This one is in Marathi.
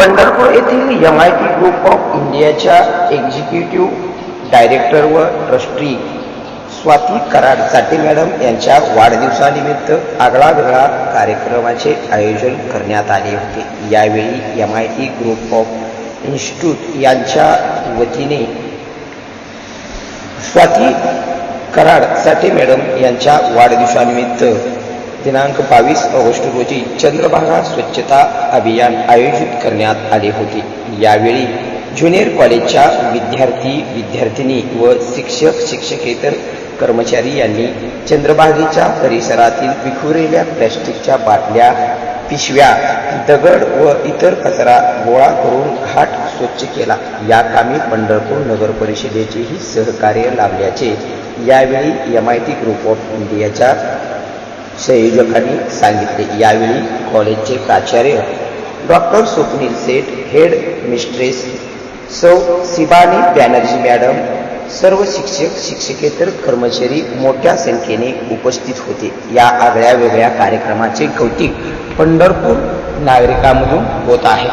पंढरपूर येथील M I T group of इंडियाच्या एक्झिक्युटिव्ह डायरेक्टर व ट्रस्टी स्वाती कराड चाटे मॅडम यांच्या वाढदिवसानिमित्त आगळावेगळा कार्यक्रमाचे आयोजन करण्यात आले होते. यावेळी M I T group of institute यांच्या वतीने स्वाती कराड साठे मॅडम यांच्या वाढदिवसानिमित्त दिनांक बावीस ऑगस्ट रोजी चंद्रभागा स्वच्छता अभियान आयोजित करण्यात आले होते. यावेळी ज्युनियर कॉलेजच्या विद्यार्थी विद्यार्थिनी व शिक्षक शिक्षकेतर कर्मचारी यांनी चंद्रभागेच्या परिसरातील विखुरलेल्या प्लॅस्टिकच्या बाटल्या पिशव्या दगड व इतर कचरा गोळा करून घाट स्वच्छ केला. या कामी पंढरपूर नगर परिषदेचेही सहकार्य लाभल्याचे यावेळी M I T group of इंडियाच्या संयोजकांनी सांगितले. यावेळी कॉलेजचे प्राचार्य doctor Swapnil Seth head mistress सौ शिबानी बॅनर्जी मॅडम सर्व शिक्षक शिक्षकेतर कर्मचारी मोठ्या संख्येने उपस्थित होते. या आगळ्या वेगळ्या कार्यक्रमाचे कौतिक पंढरपूर नागरिकांमधून होत आहे.